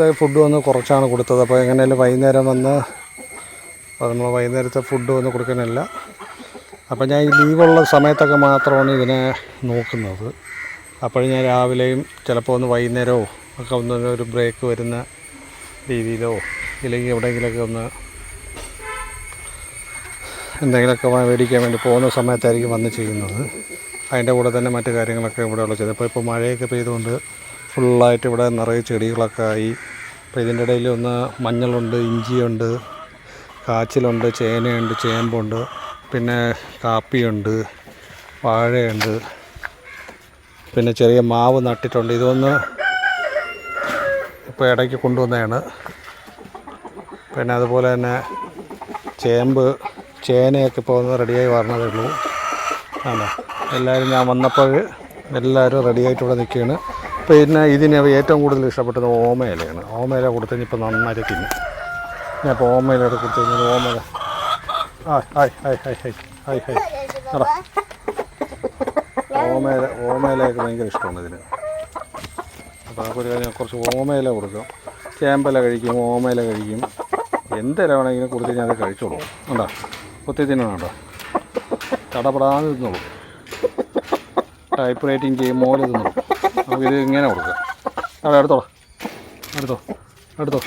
നേരത്തെ ഫുഡ് വന്ന് കുറച്ചാണ് കൊടുത്തത്. അപ്പോൾ എങ്ങനെയാലും വൈകുന്നേരം വന്ന് അപ്പോൾ നമ്മൾ വൈകുന്നേരത്തെ ഫുഡ് വന്ന് കൊടുക്കാനല്ല. അപ്പോൾ ഞാൻ ഈ ലീവുള്ള സമയത്തൊക്കെ മാത്രമാണ് ഇതിനെ നോക്കുന്നത്. അപ്പോൾ ഞാൻ രാവിലെയും ചിലപ്പോൾ ഒന്ന് വൈകുന്നേരമോ ഒക്കെ ഒന്ന് ഒരു ബ്രേക്ക് വരുന്ന രീതിയിലോ ഇല്ലെങ്കിൽ എവിടെയെങ്കിലുമൊക്കെ ഒന്ന് എന്തെങ്കിലുമൊക്കെ മേടിക്കാൻ വേണ്ടി പോകുന്ന സമയത്തായിരിക്കും വന്ന് ചെയ്യുന്നത്. അതിന്റെ കൂടെ തന്നെ മറ്റു കാര്യങ്ങളൊക്കെ ഇവിടെയുള്ള ചിലപ്പോൾ ഇപ്പോൾ മഴയൊക്കെ പെയ്തുകൊണ്ട് ഫുള്ളായിട്ട് ഇവിടെ നിറയെ ചെടികളൊക്കെ ആയി. അപ്പോൾ ഇതിന്റെ ഇടയിൽ ഒന്ന് മഞ്ഞളുണ്ട് ഇഞ്ചിയുണ്ട് കാച്ചിലുണ്ട് ചേനയുണ്ട് ചേമ്പുണ്ട് പിന്നെ കാപ്പിയുണ്ട് വാഴയുണ്ട് പിന്നെ ചെറിയ മാവ് നട്ടിട്ടുണ്ട്. ഇതൊന്ന് ഇപ്പോൾ ഇടയ്ക്ക് കൊണ്ടുവന്നതാണ്. പിന്നെ അതുപോലെ തന്നെ ചേമ്പ് ചേനയൊക്കെ ഇപ്പോൾ ഒന്ന് റെഡിയായി വരണതേ ഉള്ളൂ. ആണോ? എല്ലാവരും ഞാൻ വന്നപ്പോൾ എല്ലാവരും റെഡിയായിട്ട് ഇവിടെ നിൽക്കുകയാണ്. പിന്നെ ഇതിന് ഏറ്റവും കൂടുതൽ ഇഷ്ടപ്പെട്ടത് ഓമയിലയാണ്. ഓമയില കൊടുത്തു കഴിഞ്ഞാൽ ഇപ്പോൾ നന്നായിട്ട് തിന്നും. ഞാൻ ഇപ്പോൾ ഓമയില കൊടുത്തു കഴിഞ്ഞാൽ ഓമയില. Hi hi hi hi hi hi. ഓമയില ഓമയിലയൊക്കെ ഭയങ്കര ഇഷ്ടമാണ് ഇതിന്. അപ്പോൾ നമുക്ക് ഒരു കാര്യം കുറച്ച് ഓമയില കൊടുക്കും. ചേമ്പല കഴിക്കും ഓമയില കഴിക്കും. എന്തില വേണമെങ്കിലും കൊടുത്തു കഴിഞ്ഞാൽ അത് കഴിച്ചോളൂ. ഉണ്ടോ ഒത്തിരി തിന്നണോ കടപടാന്ന് തിന്നോളൂ. ടൈപ്പ് റൈറ്റിംഗ് ചെയ്യും മോലെ തിന്നോളൂ. നമുക്കിത് ഇങ്ങനെ കൊടുക്കാം. അവിടെ അടുത്തോളാം. അടുത്തോ. അടുത്തോ.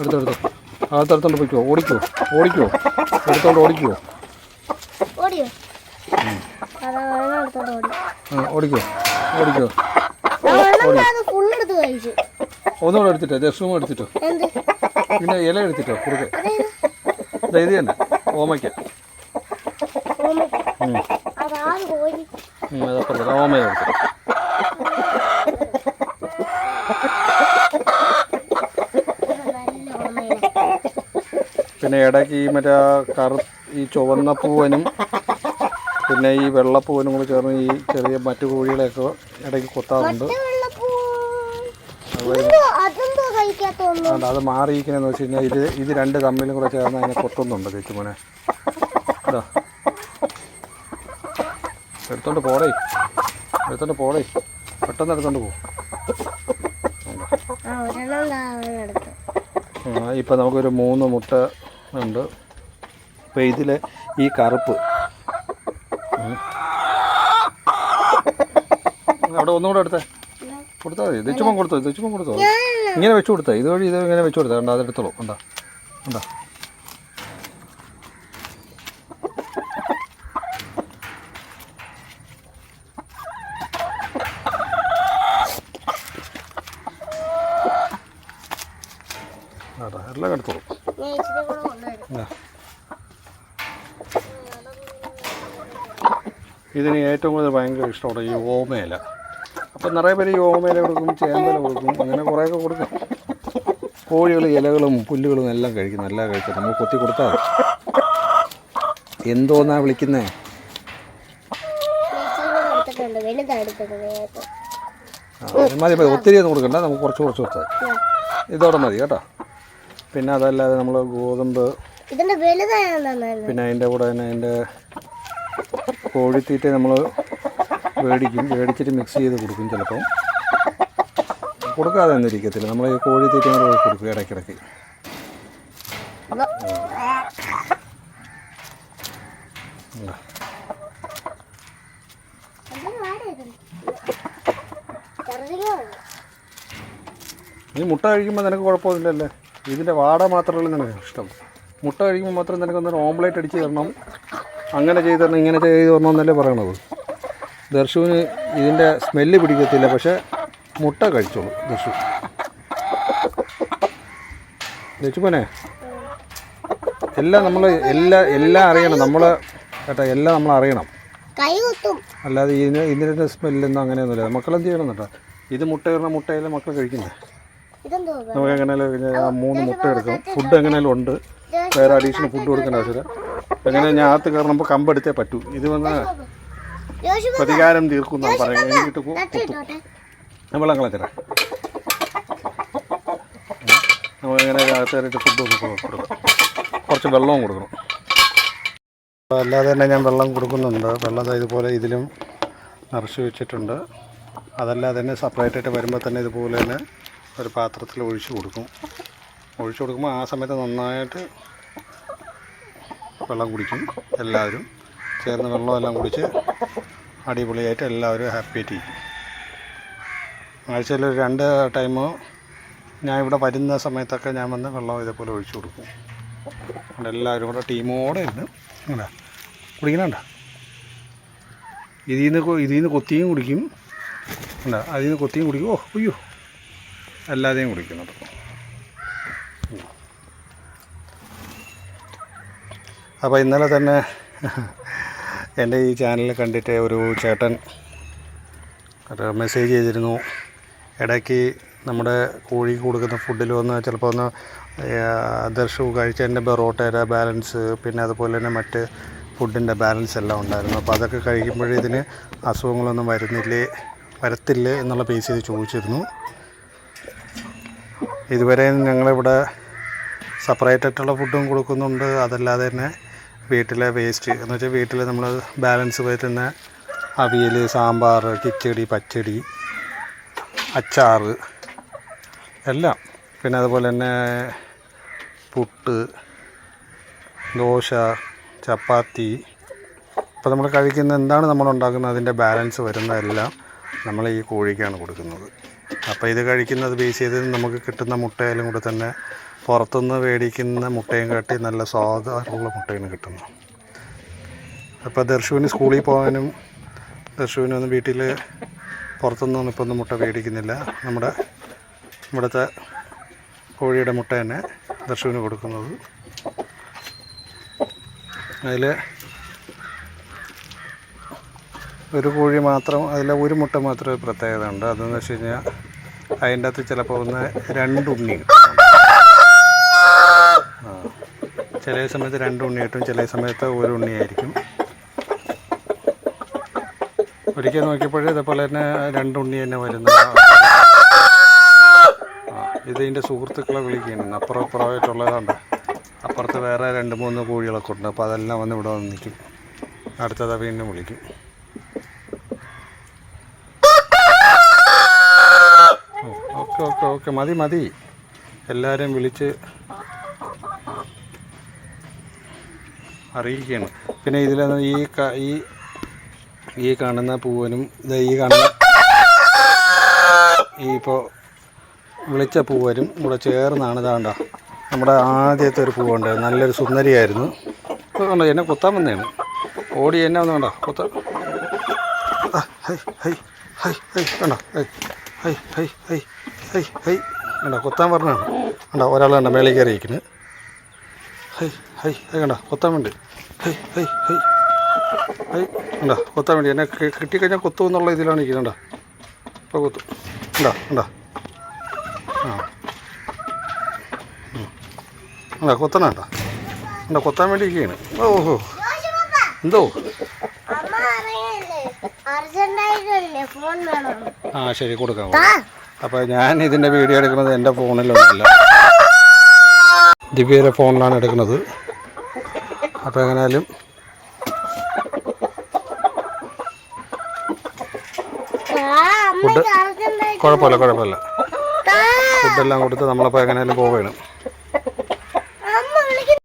അടുത്തെടുത്തോ അടുത്തടുത്തോണ്ട് പോയിക്കോ. ഓടിക്കോ. ഓടിക്കോ. എടുത്തോണ്ട് ഓടിക്കോ. ഓടിക്കോ. ഓടിക്കോ. ഒന്നുകൂടെ എടുത്തിട്ടോ? ദശവും എടുത്തിട്ടോ? പിന്നെ ഇല എടുത്തിട്ടോ? കുറുക്ക്. ഇത് തന്നെ. ഓമയ്ക്ക. അതാണ് കോരി ഉം, അതപ്പുറത്ത് ഓമയ എടുത്തു നല്ല ഓമയില പിന്നെ ഇടയ്ക്ക് ഈ മറ്റേ കറു ഈ ചുവന്ന പൂവനും പിന്നെ ഈ വെള്ളപ്പൂവനും കൂടെ ചേർന്ന് ഈ ചെറിയ മറ്റു കോഴികളെയൊക്കെ ഇടയ്ക്ക് കൊത്താറുണ്ട്. അത് മാറിയിരിക്കണെന്ന് വെച്ച് കഴിഞ്ഞാൽ ഇത് ഇത് രണ്ട് കമ്പിലും കൂടെ ചേർന്ന് അതിനെ കൊത്തുന്നുണ്ട് ചേച്ചുമോനെ ഇതാ. എടുത്തോണ്ട് പോടേ. എടുത്തോണ്ട് പോടേ. പെട്ടെന്ന് എടുത്തോണ്ട് പോകും ഇപ്പം നമുക്കൊരു മൂന്ന് മുട്ട ഉണ്ട്. ഇപ്പം ഇതിൽ ഈ കറുപ്പ്. അവിടെ ഒന്നുകൂടെ എടുത്തേ. കൊടുത്താൽ മതി. ദച്ചുമം കൊടുത്തോ ദച്ചുമം കൊടുത്തോ. ഇങ്ങനെ വെച്ച് കൊടുത്തേ. ഇതുവഴി ഇത് ഇങ്ങനെ വെച്ച് കൊടുത്തേ. കണ്ടോ അതെടുത്തോളൂ കണ്ടോ കണ്ടോ. അതാ എല്ലാം എടുത്തോളൂ കൂടെ കൊണ്ടുവരും ഇതാ. ഇതിന് ഏറ്റവും കൂടുതൽ ഭയങ്കര ഇഷ്ടമാണ് ഈ ഓമയില അപ്പം നിറയെ പേര് ഈ ഓമയില കൊടുക്കും ചേമ്പല കൊടുക്കും അങ്ങനെ കുറേയൊക്കെ കൊടുക്കും. കോഴികൾ ഇലകളും പുല്ലുകളും എല്ലാം കഴിക്കും നല്ല കഴിക്കും. നമ്മൾ കൊത്തി കൊടുത്താൽ. എന്തോന്നാ വിളിക്കുന്നേ? മതി മതി. ഒത്തിരി ഒന്നും കൊടുക്കണ്ട. നമുക്ക് കുറച്ച് കുറച്ച് കൊടുത്താൽ. ഇതോടെ മതി കേട്ടോ. പിന്നെ അതല്ലാതെ നമ്മൾ ഗോതമ്പ് ഇതിന്റെ പിന്നെ അതിന്റെ കൂടെ തന്നെ അതിന്റെ കോഴിത്തീറ്റ നമ്മൾ മേടിക്കും മേടിച്ചിട്ട് മിക്സ് ചെയ്ത് കൊടുക്കും ചിലപ്പം. കൊടുക്കാതെ ഒന്നും ഇരിക്കത്തില്ല നമ്മൾ ഈ കോഴിത്തീറ്റ കൂടെ കൊടുക്കും ഇടയ്ക്കിടയ്ക്ക്. ഈ മുട്ട കഴിക്കുമ്പോൾ നിനക്ക് കുഴപ്പമൊന്നുമില്ലല്ലേ ഇതിന്റെ വാട മാത്രമല്ല നിനക്ക് ഇഷ്ടം. മുട്ട കഴിക്കുമ്പോൾ മാത്രം നിനക്ക് ഒന്ന് ഓംലേറ്റ് അടിച്ച് തരണം. അങ്ങനെ ചെയ്ത് തരണം ഇങ്ങനെ ചെയ്ത് തരണം എന്നല്ലേ പറയണത്. ദർശുവിന് ഇതിന്റെ സ്മെല്ല് പിടിക്കത്തില്ല പക്ഷേ മുട്ട കഴിച്ചോളൂ ദർശു. ദർശുപ്പനെ എല്ലാം നമ്മൾ എല്ലാ എല്ലാം അറിയണം. നമ്മൾ കേട്ടോ എല്ലാം നമ്മൾ അറിയണം. അല്ലാതെ ഇതിന് ഇതിന്റെ സ്മെല്ലൊന്നും അങ്ങനെയൊന്നുമില്ല. മക്കളെന്ത് ചെയ്യണം കേട്ടോ ഇത് മുട്ട മുട്ടയിലെ മക്കൾ കഴിക്കുന്നത് നമുക്ക് എങ്ങനെയാലും മൂന്ന് മുട്ട എടുക്കും ഫുഡ് എങ്ങനെയാലും ഉണ്ട്. വേറെ അഡീഷണൽ ഫുഡ് കൊടുക്കേണ്ട ആവശ്യമില്ല. എങ്ങനെ ഞാൻ അകത്ത് കയറണമ്പോൾ കമ്പെടുത്തേ പറ്റൂ. ഇത് വന്ന് പ്രതികാരം തീർക്കും എന്നാണ് പറയുന്നത്. എനിക്കിട്ട് കു- കുത്തും. വെള്ളം കളച്ചരാ നമ്മൾ എങ്ങനെ അകത്ത് കയറിയിട്ട് ഫുഡ് കൊടുക്കണം കുറച്ച് വെള്ളവും കൊടുക്കണം. അല്ലാതെ തന്നെ ഞാൻ വെള്ളം കൊടുക്കുന്നുണ്ട്. വെള്ളം ഇതുപോലെ ഇതിലും നിറച്ച് വെച്ചിട്ടുണ്ട്. അതല്ലാതെ തന്നെ സെപ്പറേറ്റ് ആയിട്ട് വരുമ്പോൾ തന്നെ ഇതുപോലെ തന്നെ ഒരു പാത്രത്തിൽ ഒഴിച്ചു കൊടുക്കും. ഒഴിച്ചു കൊടുക്കുമ്പോൾ ആ സമയത്ത് നന്നായിട്ട് വെള്ളം കുടിക്കും എല്ലാവരും. ചേർന്ന് വെള്ളമെല്ലാം കുടിച്ച് അടിപൊളിയായിട്ട് എല്ലാവരും ഹാപ്പി ആയിട്ട് ഇരിക്കും. ആഴ്ചയിൽ ഒരു രണ്ട് ടൈമോ ഞാൻ ഇവിടെ വരുന്ന സമയത്തൊക്കെ ഞാൻ വന്ന് വെള്ളം ഇതേപോലെ ഒഴിച്ചു കൊടുക്കും. അതുകൊണ്ട് എല്ലാവരും കൂടെ ടീമോടെ ഇരുന്ന് അങ്ങനെ കുടിക്കണണ്ട? ഇതിൽ നിന്ന് ഇതിൽ നിന്ന് കൊത്തിയും കുടിക്കും. അല്ല അതിൽ നിന്ന് കൊത്തിയും കുടിക്കും. ഓ അയ്യോ. അല്ലാതെയും കുടിക്കുന്നുണ്ട് അപ്പോൾ ഇന്നലെ തന്നെ എന്റെ ഈ ചാനൽ കണ്ടിട്ട് ഒരു ചേട്ടൻ മെസ്സേജ് ചെയ്തിരുന്നു. ഇടയ്ക്ക് നമ്മുടെ കോഴിക്ക് കൊടുക്കുന്ന ഫുഡിൽ ഒന്ന് ചിലപ്പോൾ ഒന്ന് ദർശു കഴിച്ചതിന്റെ ബെറോട്ടയുടെ ബാലൻസ് പിന്നെ അതുപോലെ തന്നെ മറ്റ് ഫുഡിന്റെ ബാലൻസ് എല്ലാം ഉണ്ടായിരുന്നു. അപ്പോൾ അതൊക്കെ കഴിക്കുമ്പോഴേ ഇതിന് അസുഖങ്ങളൊന്നും വരുന്നില്ലേ വരത്തില്ലേ എന്നുള്ള പേസ് ചെയ്ത് ചോദിച്ചിരുന്നു. ഇതുവരെ ഞങ്ങളിവിടെ സെപ്പറേറ്റ് ആയിട്ടുള്ള ഫുഡും കൊടുക്കുന്നുണ്ട്. അതല്ലാതെ തന്നെ വീട്ടിലെ വേസ്റ്റ് എന്ന് വെച്ചാൽ വീട്ടിൽ നമ്മൾ ബാലൻസ് വരുന്ന അവിയൽ സാമ്പാർ കിച്ചടി പച്ചടി അച്ചാർ എല്ലാം. പിന്നെ അതുപോലെ തന്നെ പുട്ട് ദോശ ചപ്പാത്തി. ഇപ്പോൾ നമ്മൾ കഴിക്കുന്ന എന്താണ് നമ്മൾ ഉണ്ടാക്കുന്നത്? അതിന്റെ ബാലൻസ് വരുന്നതെല്ലാം നമ്മൾ ഈ കോഴിക്കാണ് കൊടുക്കുന്നത്. അപ്പോൾ ഇത് കഴിക്കുന്നത് ബേസ് ചെയ്ത് നമുക്ക് കിട്ടുന്ന മുട്ടയിലും കൂടെ തന്നെ പുറത്തുനിന്ന് മേടിക്കുന്ന മുട്ടയും കാട്ടി നല്ല സ്വാദമുള്ള മുട്ടയാണ് കിട്ടുന്നത്. അപ്പോൾ ദർശുവിന് സ്കൂളിൽ പോകാനും ദർശുവിനൊന്നും വീട്ടിൽ പുറത്തുനിന്നൊന്നും ഇപ്പം ഒന്നും മുട്ട മേടിക്കുന്നില്ല. നമ്മുടെ ഇവിടുത്തെ കോഴിയുടെ മുട്ട തന്നെ ദർശുവിന് കൊടുക്കുന്നത്. അതിൽ ഒരു കോഴി മാത്രം അതിൽ ഒരു മുട്ട മാത്രം ഒരു പ്രത്യേകത ഉണ്ട്. അതെന്ന് വെച്ച് കഴിഞ്ഞാൽ അതിന്റെ അകത്ത് ചിലപ്പോൾ ഒന്ന് രണ്ട് ഉണ്ണി ചില സമയത്ത് രണ്ട് ഉണ്ണി കിട്ടും ചില സമയത്ത് ഒരു ഉണ്ണിയായിരിക്കും ഒരിക്കൽ നോക്കിയപ്പോഴേ ഇതേപോലെ തന്നെ രണ്ട് ഉണ്ണി തന്നെ വരുന്നു ഇത് ഇതിന്റെ സുഹൃത്തുക്കളെ വിളിക്കുകയാണ്. അപ്പുറം അപ്പുറമായിട്ടുള്ളതുണ്ട് അപ്പുറത്ത് വേറെ രണ്ട് മൂന്ന് കോഴികളൊക്കെ ഉണ്ട്. അപ്പോൾ അതെല്ലാം വന്ന് ഇവിടെ വന്ന് നിൽക്കും. അടുത്തത് വീണ്ടും വിളിക്കും. Okay okay okay. മതി മതി. എല്ലാവരെയും വിളിച്ച് അറിയിക്കുകയാണ്. പിന്നെ ഇതിൽ ഈ ഈ ഈ കാണുന്ന പൂവനും ഈ കാണുന്ന ഈ ഇപ്പോൾ വിളിച്ച പൂവനും കൂടെ ചേർന്നാണ് ഇതാണ്ട. നമ്മുടെ ആദ്യത്തെ ഒരു പൂവുണ്ട് നല്ലൊരു സുന്ദരിയായിരുന്നു. അതുകൊണ്ട് കണ്ടോ എന്നെ കുത്താൻ വന്നതാണ്. ഓടി എന്നെ വന്ന് കണ്ടോ? കുത്ത ഹൈ ഹൈ ഹൈ ഹൈ കണ്ടോ? ഹൈ ഹൈ ഹൈ ഹൈ. ഹൈ ഹൈ കണ്ടോ കൊത്താൻ പറഞ്ഞാണ് കണ്ടോ ഒരാൾ കണ്ടോ മേളിൽ കയറിയിരിക്കുന്നത് ഹൈ ഹൈ ഹൈ കണ്ടോ കൊത്താൻ വേണ്ടി. ഹൈ ഹൈ ഹൈ ഹൈ കണ്ടോ കൊത്താൻ വേണ്ടി. എന്നെ കിട്ടിക്കഴിഞ്ഞാൽ കൊത്തു എന്നുള്ള ഇതിലാണ് ഇരിക്കുന്നത് കണ്ടോ. ഇപ്പോൾ കൊത്തു. കണ്ടോ കണ്ടോ. ആ. ഉം. കണ്ടോ കുത്തണ കണ്ടോ. കണ്ടോ കുത്താൻ വേണ്ടി ഇരിക്കുകയാണ് ഓഹോ. എന്തോ? ആ ശരി കൊടുക്കാം. അപ്പോൾ ഞാൻ ഇതിന്റെ വീഡിയോ എടുക്കുന്നത് എന്റെ ഫോണിലൊന്നുമില്ല ദിവ്യയുടെ ഫോണിലാണ് എടുക്കുന്നത്. അപ്പോൾ എങ്ങനെയാലും ഫുഡ് കുഴപ്പമില്ല കുഴപ്പമില്ല. ഫുഡെല്ലാം കൊടുത്ത് നമ്മളപ്പോൾ എങ്ങനെയാലും പോവുകയാണ്.